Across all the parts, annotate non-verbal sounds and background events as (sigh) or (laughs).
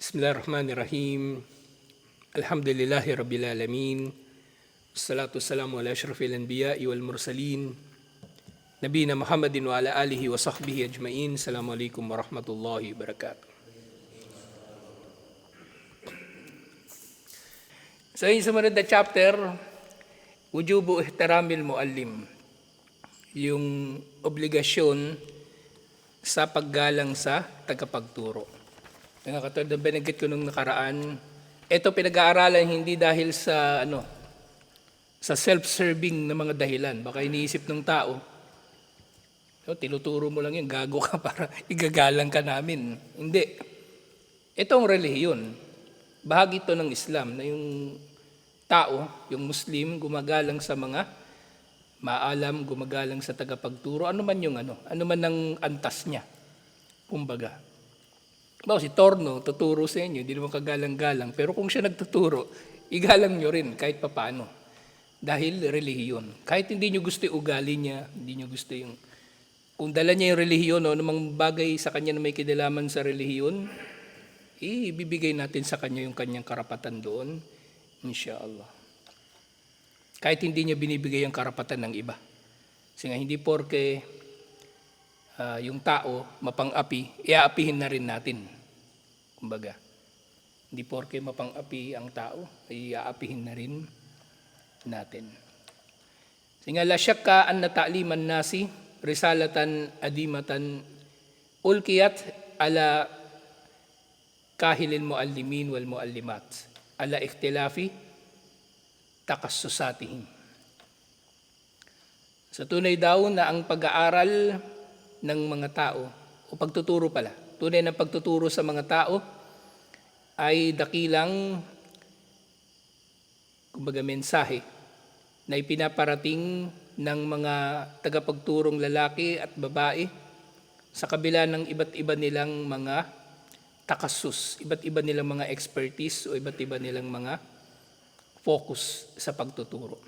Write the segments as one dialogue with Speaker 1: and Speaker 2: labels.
Speaker 1: Bismillahirrahmanirrahim. Alhamdulillahi Rabbil Alamin. Salatu wassalamu ala ashrafil anbiya'i wal mursalin. Nabina Muhammadin wa ala alihi wa sahbihi ajma'in. Assalamualaikum warahmatullahi wabarakatuh. So yung sumunod na chapter, Wujubu ihtiramil muallim. Yung obligasyon sa paggalang sa tagapagturo. Nga katulad ng binanggit ko nung nakaraan, ito pinag-aaralan hindi dahil sa ano sa self-serving na mga dahilan. Baka iniisip ng tao, no, tinuturo mo lang yun, gago ka (laughs) para igagalang ka namin. Hindi. Ito ang relihiyon. Bahagi ito ng Islam na yung tao, yung Muslim, gumagalang sa mga maalam, gumagalang sa tagapagturo, ano man yung ano, ano man ang antas niya. Kumbaga. Bawa si Torno, tuturo sa inyo, hindi naman kagalang-galang. Pero kung siya nagtuturo, igalang nyo rin kahit papano. Dahil relihiyon. Kahit hindi nyo gusto yung ugali niya, hindi nyo gusto yung... Kung dala niya yung relihiyon o namang bagay sa kanya na may kinalaman sa relihiyon, ibibigay natin sa kanya yung kanyang karapatan doon, inshallah. Kahit hindi niya binibigay ang karapatan ng iba. Kasi nga hindi porke ah, yung tao mapang-api, iaapihin na rin natin. Kumbaga, hindi porke mapang-api ang tao, iaapihin na rin natin. Kasi nga, la syakka an nata'liman nasi, risalatan adimatan, ulkiyat ala kahilil muallimin wal muallimat, ala ikhtilafi takassusatihim. Sa tunay daw na ang pag-aaral ng mga tao, o pagtuturo pala, tunay na pagtuturo sa mga tao ay dakilang kumbaga mensahe na ipinaparating ng mga tagapagturong lalaki at babae sa kabila ng iba't iba nilang mga takasus, iba't iba nilang mga expertise o iba't iba nilang mga focus sa pagtuturo.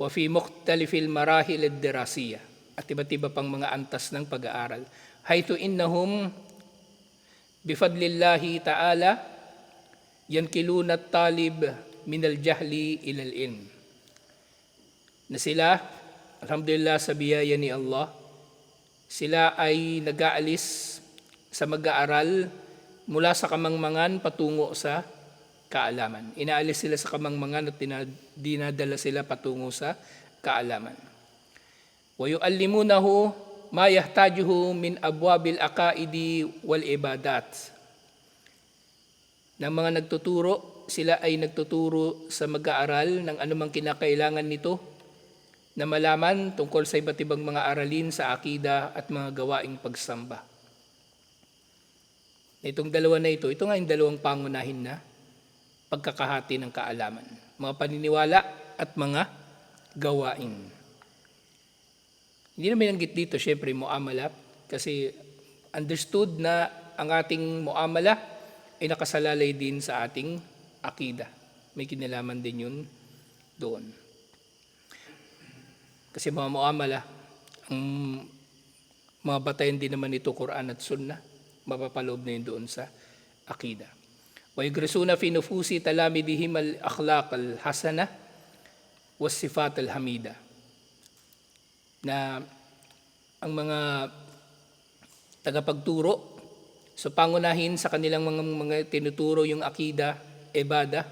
Speaker 1: Wa fi mukhtalifil marahil ad-dirasiyah at iba't iba pang mga antas ng pag-aaral. Haytu innahum bifadlillahi ta'ala yankiluna talib min al-jahli ila al-ilm. Na sila, alhamdulillah sa biyaya ni Allah, sila ay nag-aalis sa mag-aaral mula sa kamangmangan patungo sa kaalaman. Inaalis sila sa kamangmangan at dinadala sila patungo sa kaalaman. Ma yahtajuhu min abwabil aqaidi wal ibadat. Ng mga nagtuturo, sila ay nagtuturo sa mag-aaral ng anumang kinakailangan nito na malaman tungkol sa iba't ibang mga aralin sa akida at mga gawaing pagsamba. Itong dalawa na ito, ito nga yung dalawang pangunahin na pagkakahati ng kaalaman. Mga paniniwala at mga gawain. Hindi na binanggit dito, syempre, muamala. Kasi understood na ang ating muamala ay nakasalalay din sa ating akida. May kinalaman din yun doon. Kasi mga muamala, ang mga batayan din naman ito Quran at Sunnah, mapapaloob na yun doon sa akida. Wa yagrisuna fi nufusi talamidihim al-akhlaq al-hasana was sifat hamida na ang mga tagapagturo so pangunahin sa kanilang mga, mga tinuturo yung akida, ebada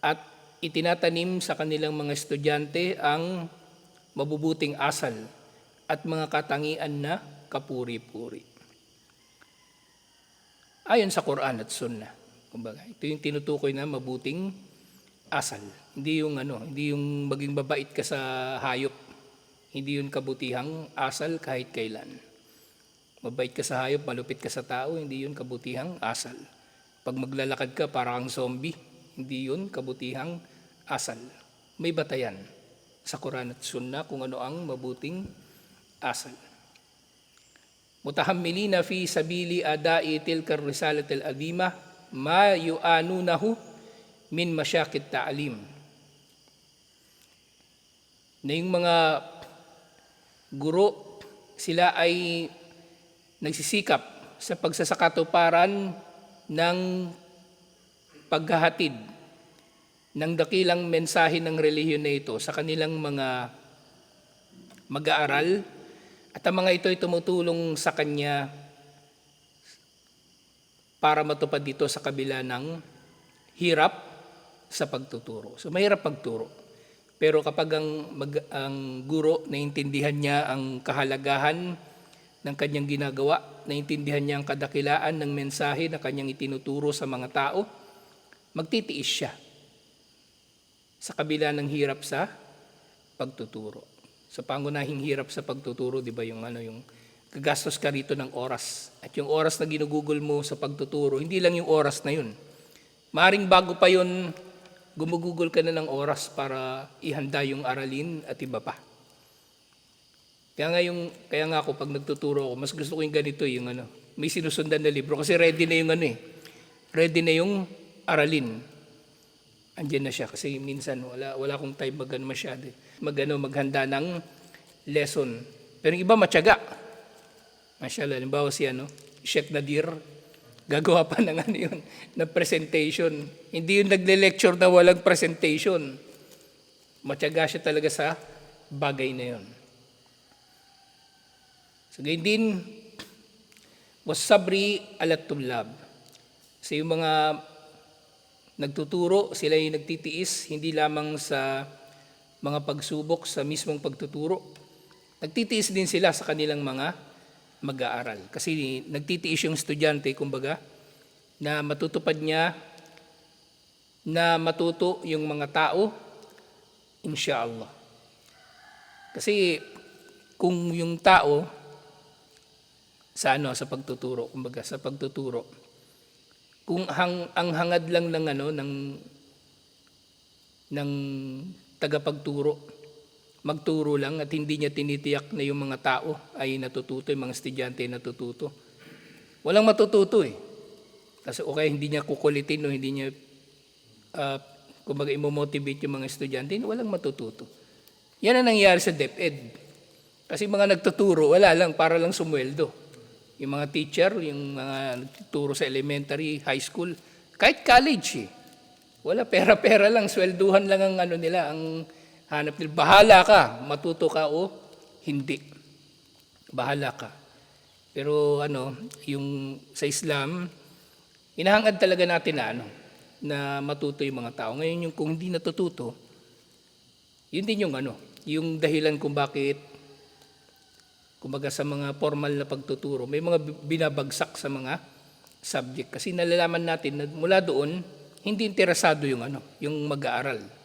Speaker 1: at itinatanim sa kanilang mga estudyante ang mabubuting asal at mga katangian na kapuri-puri. Ayon sa Quran at Sunnah. Kumbaga, ito yung tinutukoy na mabuting asal. Hindi yung ano, hindi yung maging babait ka sa hayop. Hindi yun kabutihang asal kahit kailan. Mabait ka sa hayop, malupit ka sa tao, hindi yun kabutihang asal. Pag maglalakad ka para kang zombie, hindi yun kabutihang asal. May batayan sa Quran at Sunnah kung ano ang mabuting asal. Mutahammilina fi sabili adai tilka risalat al-adimah ma yu'anunahu min masyakit ta'alim. Na yung mga guro, sila ay nagsisikap sa pagsasakatuparan ng paghahatid ng dakilang mensahe ng relihiyon na ito sa kanilang mga mag-aaral at ang mga ito ay tumutulong sa kanya para matupad dito sa kabila ng hirap sa pagtuturo. So mahirap pagturo. Pero kapag ang, mag, ang guro naintindihan niya ang kahalagahan ng kanyang ginagawa, naintindihan niya ang kadakilaan ng mensahe na kanyang itinuturo sa mga tao, magtitiis siya sa kabila ng hirap sa pagtuturo. Sa pangunahing hirap sa pagtuturo, di ba yung ano yung gagastos ka rito ng oras. At yung oras na ginugugol mo sa pagtuturo, hindi lang yung oras na yun. Maring bago pa yun, gumugugol ka na ng oras para ihanda yung aralin at iba pa. Kaya nga, yung, kaya nga ako, pag nagtuturo ako, mas gusto ko yung ganito, yung ano, may sinusundan na libro. Kasi ready na yung ano eh. Ready na yung aralin. Andiyan na siya. Kasi minsan, wala, wala akong time mag ano, masyado. eh. Mag, ano, maghanda ng lesson. Pero yung iba matyaga. Mashallah, halimbawa si ano, Sheikh Nadir, gagawa pa ng ano yun, na presentation. Hindi yung nagle-lecture na walang presentation. Matyaga siya talaga sa bagay na yun. So, gayon din, wasabri alat tullab. So, yung mga nagtuturo, sila yung nagtitiis, hindi lamang sa mga pagsubok sa mismong pagtuturo. Nagtitiis din sila sa kanilang mga mag-aaral. Kasi nagtitiis yung estudyante, kumbaga, na matutupad niya, na matuto yung mga tao, inshallah. Kasi kung yung tao, sa ano, sa pagtuturo, kumbaga, sa pagtuturo, kung hang, ang hangad lang ng ano, ng, ng tagapagturo, magturo lang at hindi niya tinitiyak na yung mga tao ay natututo, yung mga estudyante ay natututo. Walang matututo eh. Kasi okay, hindi niya kukulitin o hindi niya, uh, kumbaga, imomotivate yung mga estudyante, walang matututo. Yan ang nangyari sa DepEd. Kasi mga nagtuturo, wala lang, para lang sumweldo. Yung mga teacher, yung mga nagtuturo sa elementary, high school, kahit college eh. Wala, pera-pera lang, swelduhan lang ang ano nila, ang hanap nila. Bahala ka, matuto ka o hindi. Bahala ka. Pero ano, yung sa Islam, inahangad talaga natin na ano, na matuto yung mga tao. Ngayon yung kung hindi natututo, yun din yung ano, yung dahilan kung bakit kumbaga sa mga formal na pagtuturo, may mga binabagsak sa mga subject. Kasi nalalaman natin na mula doon, hindi interesado yung ano, yung mag-aaral.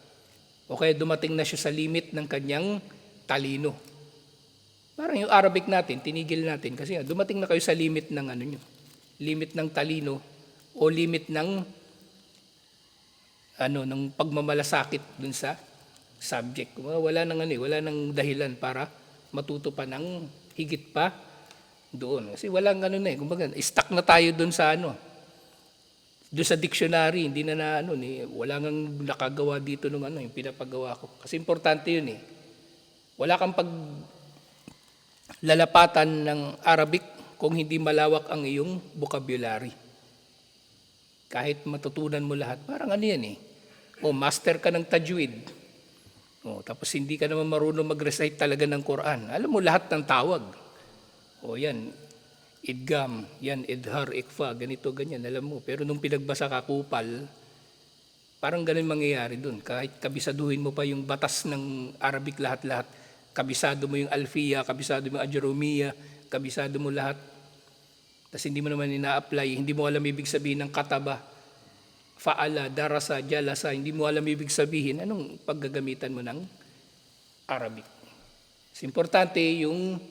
Speaker 1: O kaya dumating na siya sa limit ng kanyang talino. Parang yung Arabic natin, tinigil natin kasi dumating na kayo sa limit ng ano nyo, limit ng talino o limit ng ano, ng pagmamalasakit dun sa subject. Wala nang ano, eh, wala nang dahilan para matuto pa ng higit pa doon. Kasi walang ano na eh, kumbaga, stuck na tayo doon sa ano, doon sa dictionary, hindi na na ano, ni, wala nang nakagawa dito nung ano, yung pinapagawa ko. Kasi importante yun eh. Wala kang pag lalapatan ng Arabic kung hindi malawak ang iyong vocabulary. Kahit matutunan mo lahat, parang ano yan eh. O master ka ng tajwid. O, tapos hindi ka naman marunong mag-recite talaga ng Quran. Alam mo lahat ng tawag. O yan, idgam, yan, idhar, ikfa, ganito, ganyan, alam mo. Pero nung pinagbasa ka kupal, parang ganun mangyayari dun. Kahit kabisaduhin mo pa yung batas ng Arabic lahat-lahat, kabisado mo yung alfiya, kabisado mo yung ajeromiya, kabisado mo lahat. Tapos hindi mo naman ina-apply, hindi mo alam ibig sabihin ng kataba, faala, darasa, jalasa, hindi mo alam ibig sabihin, anong paggagamitan mo ng Arabic. It's importante yung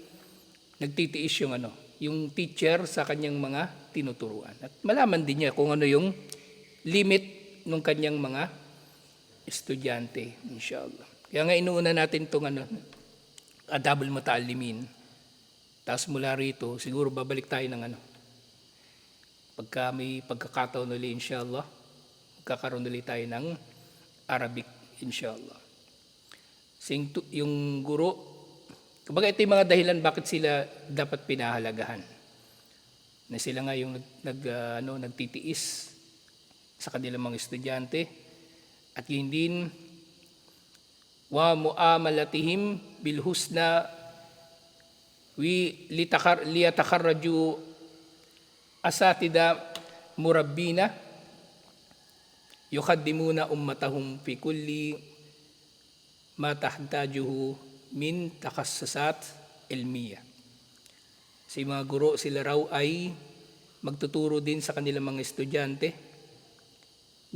Speaker 1: nagtitiis yung ano, yung teacher sa kanyang mga tinuturuan. At malaman din niya kung ano yung limit ng kanyang mga estudyante, inshallah. Kaya nga inuuna natin itong ano, adabul muta'allimin. Tapos mula rito, siguro babalik tayo ng ano, pagka may pagkakataon ulit, inshallah, magkakaroon ulit tayo ng Arabic, inshallah. Sing yung guro, kumbaga ito yung mga dahilan bakit sila dapat pinahalagahan. na sila nga yung nag, nag, ah, ano, nagtitiis sa kanilang mga estudyante at yun din wa muamalatihim bil husna wi litakar liyatakarraju asatida murabbina yuqaddimuna ummatahum fi kulli ma tahtajuhu min takassasat ilmiya. Sa mga guro sila raw ay magtuturo din sa kanilang mga estudyante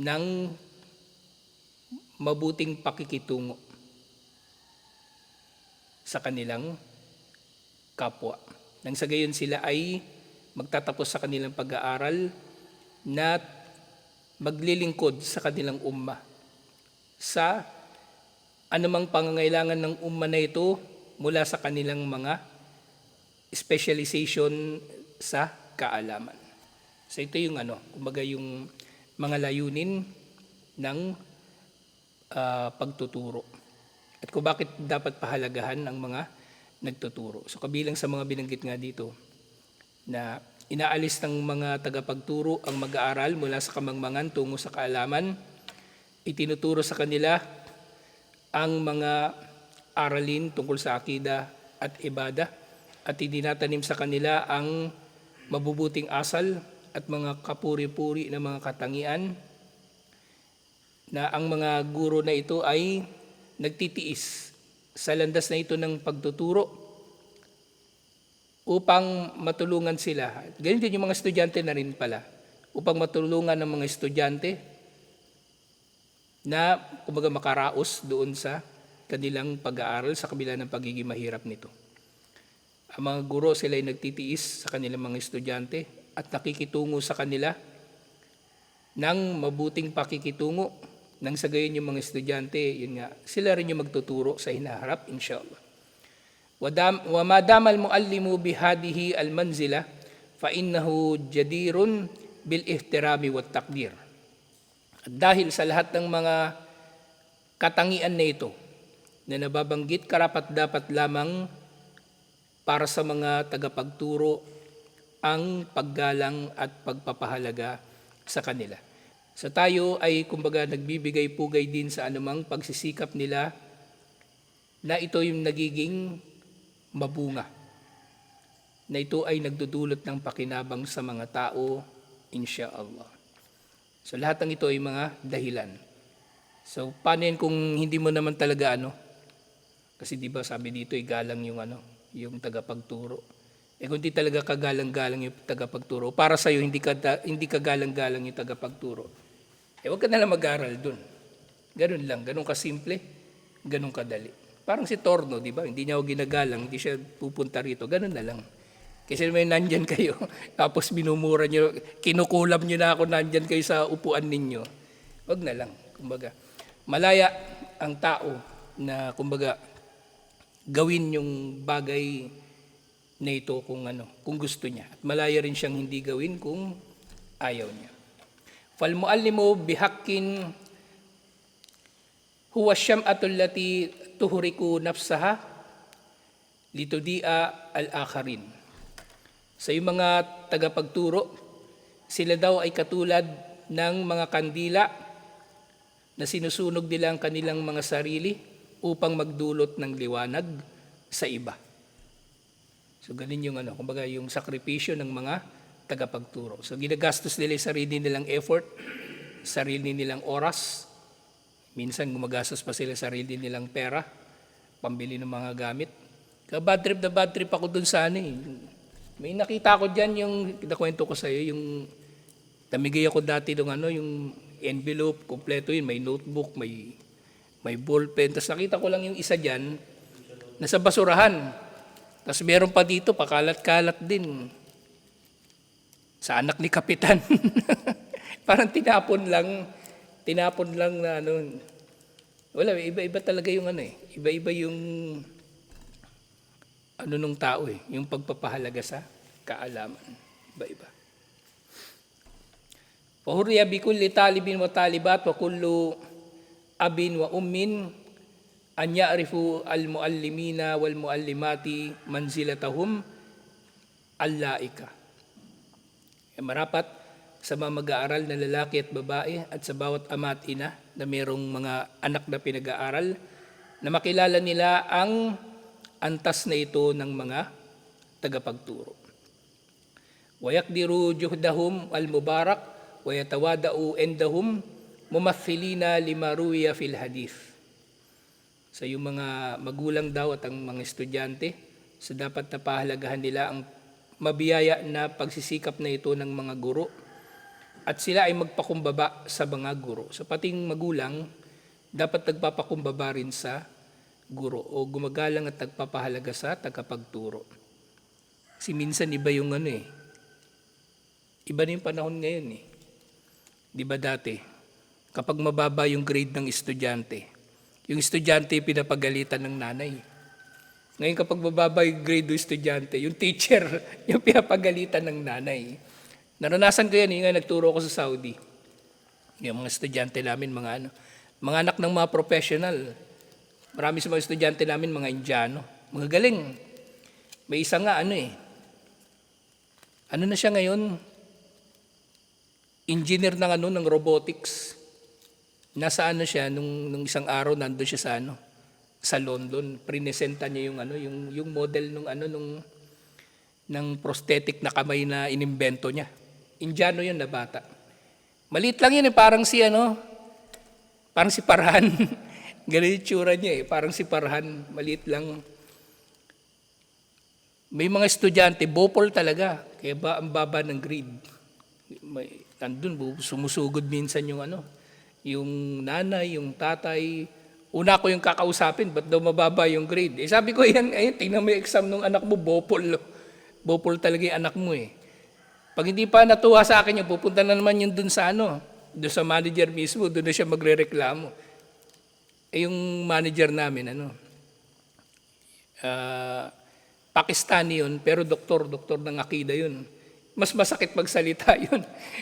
Speaker 1: ng mabuting pakikitungo sa kanilang kapwa. Nang sa gayon sila ay magtatapos sa kanilang pag-aaral na maglilingkod sa kanilang umma sa anumang pangangailangan ng umma na ito mula sa kanilang mga specialization sa kaalaman. So ito yung ano, kumbaga yung mga layunin ng ah, pagtuturo. At kung bakit dapat pahalagahan ang mga nagtuturo. So kabilang sa mga binanggit nga dito na inaalis ng mga tagapagturo ang mag-aaral mula sa kamangmangan tungo sa kaalaman, itinuturo sa kanila ang mga aralin tungkol sa akida at ibada at itinatanim sa kanila ang mabubuting asal at mga kapuri-puri na mga katangian na ang mga guro na ito ay nagtitiis sa landas na ito ng pagtuturo upang matulungan sila. Ganyan din yung mga estudyante na rin pala. Upang matulungan ng mga estudyante na kumbaga makaraos doon sa kanilang pag-aaral sa kabila ng pagiging mahirap nito. Ang mga guro sila ay nagtitiis sa kanilang mga estudyante at nakikitungo sa kanila ng mabuting pakikitungo nang sa gayon yung mga estudyante, yun nga, sila rin yung magtuturo sa hinaharap, inshallah. Wa madamal muallimu bihadihi almanzila fa innahu jadirun bil ihtirami wat takdir. Dahil sa lahat ng mga katangian na ito na nababanggit karapat dapat lamang para sa mga tagapagturo ang paggalang at pagpapahalaga sa kanila. Sa tayo ay kumbaga nagbibigay pugay din sa anumang pagsisikap nila na ito yung nagiging mabunga. Na ito ay nagdudulot ng pakinabang sa mga tao, insya Allah. So lahat ng ito ay mga dahilan. So paano yan kung hindi mo naman talaga ano? Kasi di ba sabi dito ay galang yung ano, yung tagapagturo. Eh kung di talaga kagalang-galang yung tagapagturo, para sa iyo hindi ka hindi ka galang-galang yung tagapagturo. Eh wag ka na lang mag-aral dun. Ganun lang, ganun kasimple, ganun kadali. Parang si Torno, di ba? Hindi niya ako ginagalang, hindi siya pupunta rito. Ganun na lang. Kasi may nandyan kayo, (laughs) tapos minumura nyo, kinukulam nyo na ako nandyan kayo sa upuan ninyo. Wag na lang, kumbaga. Malaya ang tao na, kumbaga, gawin yung bagay na ito kung ano, kung gusto niya. At malaya rin siyang hindi gawin kung ayaw niya. Falmuallimu bihaqqin huwa syam'atul lati tuhuriku nafsaha litudia al-akharin. Sa yung mga tagapagturo, sila daw ay katulad ng mga kandila na sinusunog nila ang kanilang mga sarili upang magdulot ng liwanag sa iba. So ganun yung ano, kumbaga yung sakripisyo ng mga tagapagturo. So ginagastos nila yung sarili nilang effort, sarili nilang oras. Minsan gumagastos pa sila sarili nilang pera, pambili ng mga gamit. Kaya bad trip na bad trip ako dun sa ano eh. May nakita ko dyan yung, kinakwento ko sa'yo, yung namigay ako dati ng ano, yung envelope, kompleto yun, may notebook, may, may ballpen. Tapos nakita ko lang yung isa dyan, nasa basurahan. Tapos meron pa dito, pakalat-kalat din sa anak ni Kapitan. (laughs) Parang tinapon lang, tinapon lang na ano. Wala, iba-iba talaga yung ano eh. Iba-iba yung ano nung tao eh, yung pagpapahalaga sa kaalaman. Iba-iba. Fahuriya bikulli talibin wa talibat wa kullu abin wa ummin an ya'rifu al-muallimina wal muallimati manzilatahum al-laika. Eh, marapat sa mga mag-aaral na lalaki at babae at sa bawat ama at ina na mayroong mga anak na pinag-aaral na makilala nila ang antas na ito ng mga tagapagturo. Wayakdiru juhdahum al-mubarak wa yatawada'u endahum mumathilina limaruya fil hadith. So yung mga magulang daw at ang mga estudyante, so dapat napahalagahan nila ang mabiyaya na pagsisikap na ito ng mga guro at sila ay magpakumbaba sa mga guro. So pating magulang, dapat nagpapakumbaba rin sa guro o gumagalang at nagpapahalaga sa tagapagturo. Kasi minsan iba yung ano eh, Iba na yung panahon ngayon eh. Di ba dati? Kapag mababa yung grade ng estudyante, yung estudyante pinapagalitan ng nanay. Ngayon kapag mababa yung grade ng estudyante, yung teacher (laughs) yung pinapagalitan ng nanay. Naranasan ko yan, yung nga nagturo ko sa Saudi. Yung mga estudyante namin, mga ano, mga anak ng mga professional. Marami sa mga estudyante namin, mga Indiano. Mga galing. May isa nga, ano eh, ano na siya ngayon? engineer ng ano ng robotics. Nasa ano siya nung, nung isang araw nandoon siya sa ano sa London, prinesenta niya yung ano yung yung model nung ano nung ng prosthetic na kamay na inimbento niya. Indiano yun na bata. Maliit lang yun eh, parang si ano, parang si Parhan. (laughs) Ganun yung tsura niya eh, parang si Parhan, maliit lang. May mga estudyante, bopol talaga, kaya ba ang baba ng grade. May, nandun, sumusugod minsan yung ano, yung nanay, yung tatay. Una ko yung kakausapin, ba't daw mababa yung grade? Eh sabi ko, yan, ayun, tingnan mo yung exam ng anak mo, bopol. Bopol talaga yung anak mo eh. Pag hindi pa natuwa sa akin yung pupunta na naman yun dun sa ano, dun sa manager mismo, dun na siya magre-reklamo. Eh yung manager namin, ano, ah, Pakistani yun, pero doktor, doktor ng akida yun. Mas masakit magsalita (laughs) yun.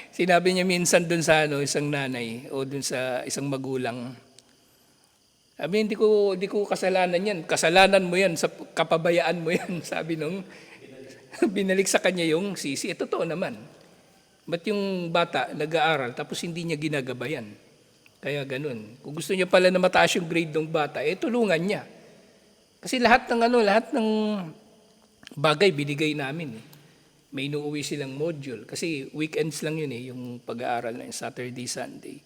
Speaker 1: Sinabi niya minsan dun sa ano, isang nanay o dun sa isang magulang. Sabi, hindi ko, hindi ko kasalanan yan. Kasalanan mo yan, sa kapabayaan mo yan. (laughs) Sabi nung, (laughs) binalik sa kanya yung sisi. Eh, totoo naman. Ba't yung bata nag-aaral tapos hindi niya ginagabayan? Kaya ganun. Kung gusto niya pala na mataas yung grade ng bata, eh tulungan niya. Kasi lahat ng ano, lahat ng bagay binigay namin. Eh. May inuuwi silang module. Kasi weekends lang yun eh, yung pag-aaral na yung Saturday, Sunday.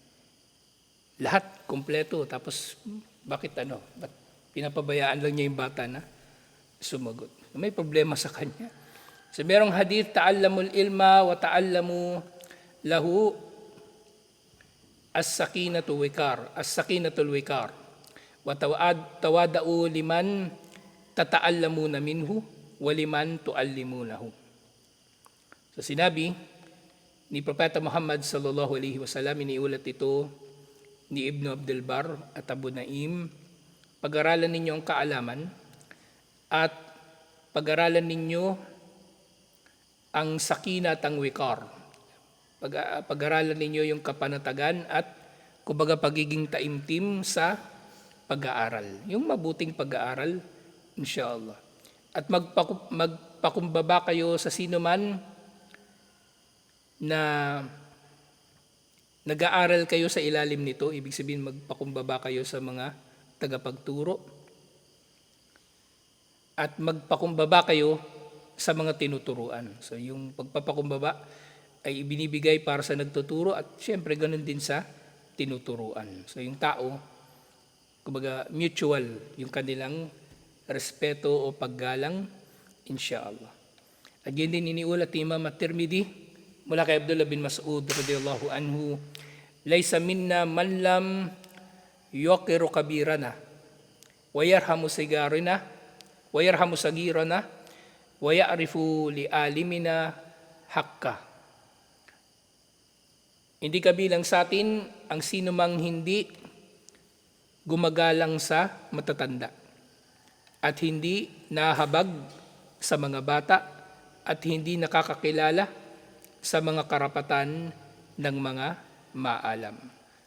Speaker 1: Lahat kompleto. Tapos bakit ano? Ba't pinapabayaan lang niya yung bata na sumagot? May problema sa kanya. So merong hadith, ta'allamul ilma wa ta'allamu lahu as-sakinatu wikar. As-sakinatul wikar. Wa tawad, tawada'u liman tata'allamuna minhu wa liman tu'allimunahu. So sinabi ni Propeta Muhammad sallallahu alaihi wasallam iniulat ito ni Ibn Abdul Bar at Abu Naim, pag-aralan ninyo ang kaalaman at pag-aralan ninyo ang sakina at ang wikar. Pag- pag-aralan ninyo yung kapanatagan at kumbaga pagiging taimtim sa pag-aaral. Yung mabuting pag-aaral, inshallah. At magpaku- magpakumbaba kayo sa sino man na nag-aaral kayo sa ilalim nito, ibig sabihin magpakumbaba kayo sa mga tagapagturo at magpakumbaba kayo sa mga tinuturuan. So yung pagpapakumbaba ay ibinibigay para sa nagtuturo at syempre ganun din sa tinuturuan. So yung tao, kumbaga mutual yung kanilang respeto o paggalang, inshallah. At yun din iniulat ni Imam at-Tirmidhi mula kay Abdullah bin Mas'ud radiyallahu anhu, Laysa minna man lam yuqiru kabirana, wa yarhamu sigarina, wa yarhamu sagirana, wa ya'rifu li alimina hakka. Hindi kabilang sa atin ang sino mang hindi gumagalang sa matatanda at hindi nahabag sa mga bata at hindi nakakakilala sa mga karapatan ng mga maalam.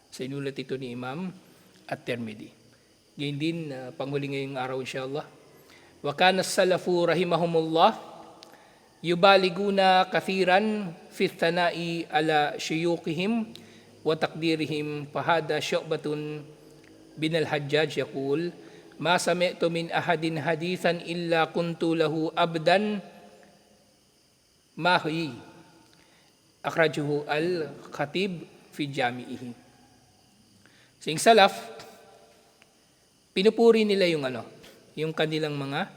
Speaker 1: Sa inulat ito ni Imam at Tirmidhi. Ganyan din, uh, panghuli ngayong araw inshallah. Wa kana salafu rahimahumullah yubaliguna kathiran fi thana'i ala shuyukihim wa takdirihim fahada syu'batun bin al-hajjaj yaqul ma sami'tu min ahadin hadithan illa kuntu lahu abdan. Mahi akhrajahu al-khatib fi jami'ihi. So yung salaf, pinupuri nila yung ano, yung kanilang mga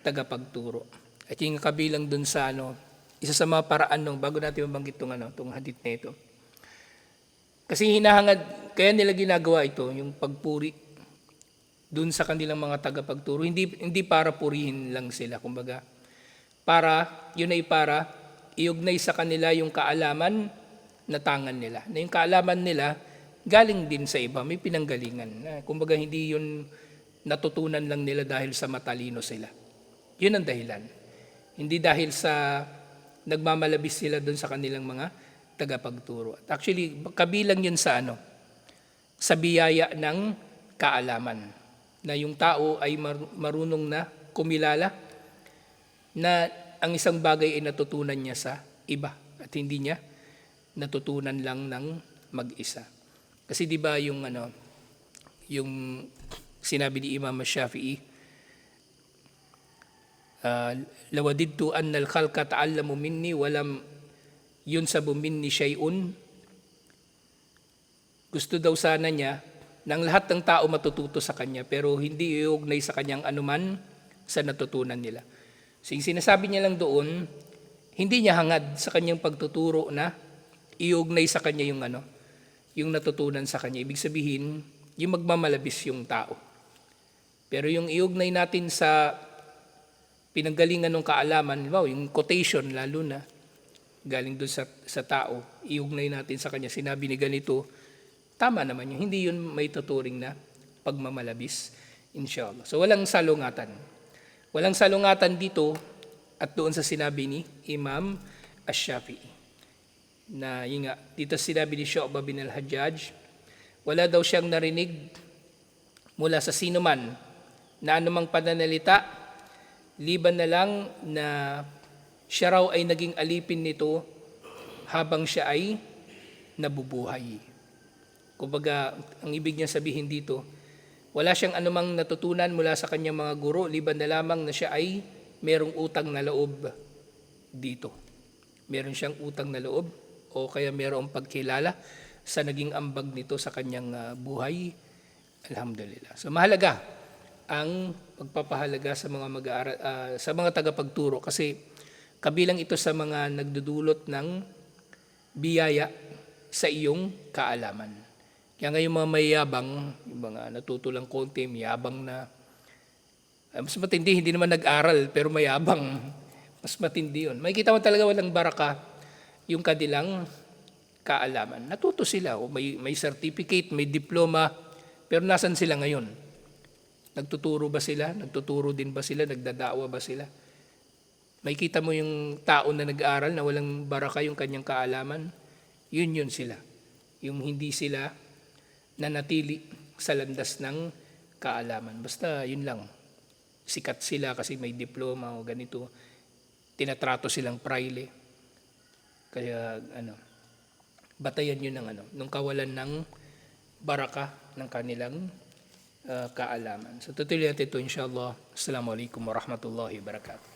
Speaker 1: tagapagturo. At yung kabilang dun sa ano, isa sa mga paraan nung bago natin mabanggit tong ano, tong hadith na ito. Kasi hinahangad, kaya nila ginagawa ito, yung pagpuri dun sa kanilang mga tagapagturo. Hindi, hindi para purihin lang sila, kumbaga. Para, yun ay para, iugnay sa kanila yung kaalaman na tangan nila. Na yung kaalaman nila, galing din sa iba, may pinanggalingan. Na, kumbaga hindi yun natutunan lang nila dahil sa matalino sila. Yun ang dahilan. Hindi dahil sa nagmamalabis sila doon sa kanilang mga tagapagturo. At actually, kabilang yun sa ano, sa biyaya ng kaalaman. Na yung tao ay mar- marunong na kumilala na ang isang bagay ay natutunan niya sa iba at hindi niya natutunan lang ng mag-isa. Kasi 'di ba yung ano yung sinabi ni Imam Shafi'i lawadidtu anna al-khalqa ta'allamu minni walam yunsabu minni shay'un gusto daw sana niya ng lahat ng tao matututo sa kanya pero hindi iugnay sa kanyang anuman sa natutunan nila. So yung sinasabi niya lang doon, hindi niya hangad sa kanyang pagtuturo na iugnay sa kanya yung ano, yung natutunan sa kanya. Ibig sabihin, yung magmamalabis yung tao. Pero yung iugnay natin sa pinanggalingan ng kaalaman, wow, yung quotation lalo na, galing doon sa, sa tao, iugnay natin sa kanya, sinabi ni ganito, tama naman yun. Hindi yun may tuturing na pagmamalabis, inshallah. So walang salungatan. Walang salungatan dito at doon sa sinabi ni Imam Ash-Shafi'i na yun nga, dito sinabi ni Shu'bah bin al-Hajjaj, wala daw siyang narinig mula sa sino man na anumang pananalita, liban na lang na siya raw ay naging alipin nito habang siya ay nabubuhay. Kumbaga, ang ibig niya sabihin dito, wala siyang anumang natutunan mula sa kanyang mga guro, liban na lamang na siya ay merong utang na loob dito. Meron siyang utang na loob o kaya merong pagkilala sa naging ambag nito sa kanyang uh, buhay. Alhamdulillah. So mahalaga ang pagpapahalaga sa mga mag uh, sa mga tagapagturo kasi kabilang ito sa mga nagdudulot ng biyaya sa iyong kaalaman. Kaya ngayon mga mayabang, yung mga natuto lang konti, mayabang na uh, mas matindi, hindi naman nag-aral pero mayabang. (laughs) Mas matindi yun. Makikita mo talaga walang baraka yung kanilang kaalaman. Natuto sila, o may, may certificate, may diploma, pero nasan sila ngayon? Nagtuturo ba sila? Nagtuturo din ba sila? Nagdadawa ba sila? May kita mo yung tao na nag-aaral na walang baraka yung kanyang kaalaman, yun yun sila. Yung hindi sila nanatili sa landas ng kaalaman. Basta yun lang. Sikat sila kasi may diploma o ganito. Tinatrato silang praile. Kaya ano, batayan yun ng ano, nung kawalan ng baraka ng kanilang uh, kaalaman. So tutuloy natin ito inshallah. Assalamualaikum warahmatullahi wabarakatuh.